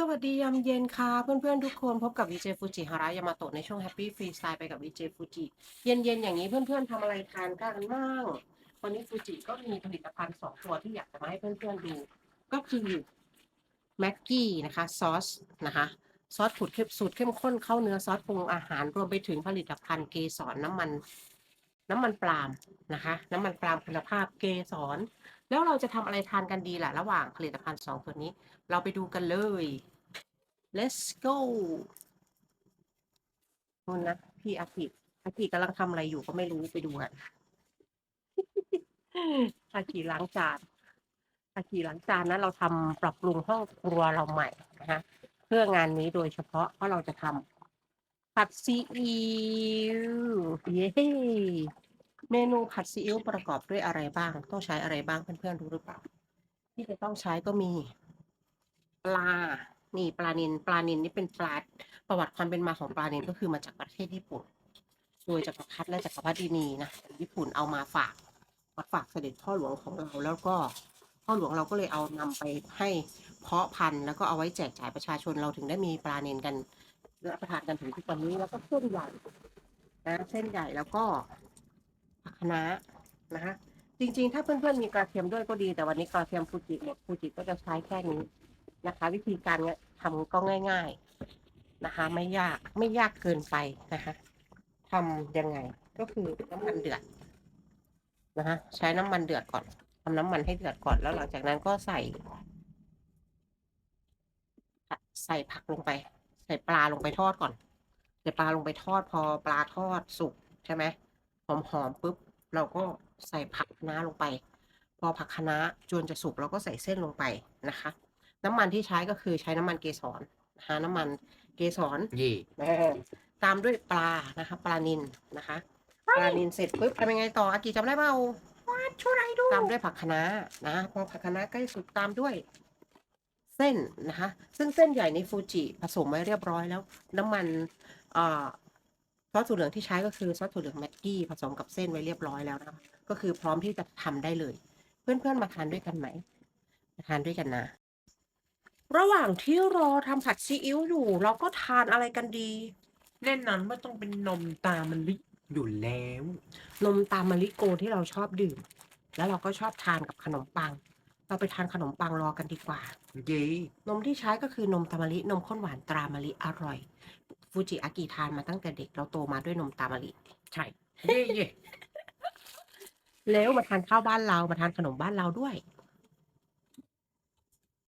สวัสดียามเย็นค่ะเพื่อนๆทุกคนพบกับ VJ Fuji ฮาระยามาโตะในช่วง Happy Freestyle ไปกับ VJ Fuji เย็นๆอย่างนี้เพื่อนๆทำอะไรทานกันบ้างวันนี้ฟูจิก็มีผลิตภัณฑ์สองตัวที่อยากจะมาให้เพื่อนๆดู ก็คือแม็กกี้นะคะซอสนะคะซอสสูตรเข้มสูตรเข้มข้นเข้าเนื้อซอสปรุงอาหารรวมไปถึงผลิตภัณฑ์เกสรน้ำมันน้ำมันปาล์มนะคะ น้ำมันปาล์มคุณภาพเกสรแล้วเราจะทำอะไรทานกันดีล่ะ ระหว่างผลิตภัณฑ์สองตัวนี้ เราไปดูกันเลย let's go นู่นนะ พี่อากิอากิกำลังทำอะไรอยู่ก็ไม่รู้ไปดูกันอากิล้างจานอากิล้างจานนะเราทำปรับปรุงห้องครัวเราใหม่นะคะเพื่องานนี้โดยเฉพาะเพราะเราจะทำผัดซีอิ๊วเย้เมนูผัดซีอิ๊วประกอบด้วยอะไรบ้าง ต้องใช้อะไรบ้างเพื่อนๆรู้หรือเปล่า ที่จะต้องใช้ก็มี ปลา นี่ปลานินปลานินนี่เป็นปลาประวัติความเป็นมาของปลานินก็คือมาจากประเทศญี่ปุ่น โดยจักรพรรดิและจักรพรรดินีนะญี่ปุ่นเอามาฝากมาฝากเสด็จพ่อหลวงของเราแล้วก็พ่อหลวงเราก็เลยเอานำไปให้เพาะพันธุ์แล้วก็เอาไว้แจกจ่ายประชาชนเราถึงได้มีปลาเนนกันรับประทานกันถึงทุกวันนี้แล้วก็เส้นใหญ่นะเส้นใหญ่แล้วก็ผักคะน้านะคะจริงๆ ถ้าเพื่อนๆมีกระเทียมด้วยก็ดีแต่วันนี้กระเทียมฟูจิหมดฟูจิก็จะใช้แค่นี้ นะคะ วิธีการทำก็ง่าย ๆนะคะ ไม่ยากไม่ยากเกินไปนะคะทำยังไงก็คือน้ำมันเดือดนะคะใช้น้ำมันเดือดก่อนทำน้ำมันให้เดือดก่อนแล้วหลังจากนั้นก็ใส่ ใส่ผักลงไป ใส่ปลาลงไปทอดก่อนใส่ปลาลงไปทอดพอปลาทอดสุกใช่ไหมหอมๆปุ๊บเราก็ใส่ผักคะน้าลงไป พอผักคะน้าจนจะสุกเราก็ใส่เส้นลงไปนะคะ น้ำมันที่ใช้ก็คือใช้น้ำมันเกสรนะคะน้ำมันเกสรเย่เออตามด้วยปลานะคะ ปลานินนะคะ ปลานินเสร็จปุ๊บทำยังไงต่ออากิจำได้เปล่าช่วยอะไรดูตามด้วยผักคะน้านะพอผักคะน้าใกล้สุกตามด้วย เส้นนะคะ ซึ่งเส้นใหญ่ในฟูจิผสมไว้เรียบร้อยแล้ว น้ำมันอ่าซอสถั่วเหลืองที่ใช้ก็คือซอสถั่วเหลืองแม็กกี้ผสมกับเส้นไว้เรียบร้อยแล้วนะคะก็คือพร้อมที่จะทำได้เลย เพื่อนๆมาทานด้วยกันไหมมาทานด้วยกันนะ ระหว่างที่รอทำผัดซีอิ๊วอยู่ เราก็ทานอะไรกันดี แน่นอนว่าต้องเป็นนมตามันลิอยู่แล้ว นมตามมะลิโกที่เราชอบดื่ม แล้วเราก็ชอบทานกับขนมปัง เราไปทานขนมปังรอกันดีกว่า เย่นมที่ใช้ก็คือนมตามะลินมข้นหวานตรามะลิอร่อย ฟูจิอากิทานมาตั้งแต่เด็กเราโตมาด้วยนมตามะลิ ใช่เย่เย่แล้วมาทานข้าวบ้านเรามาทานขนมบ้านเราด้วย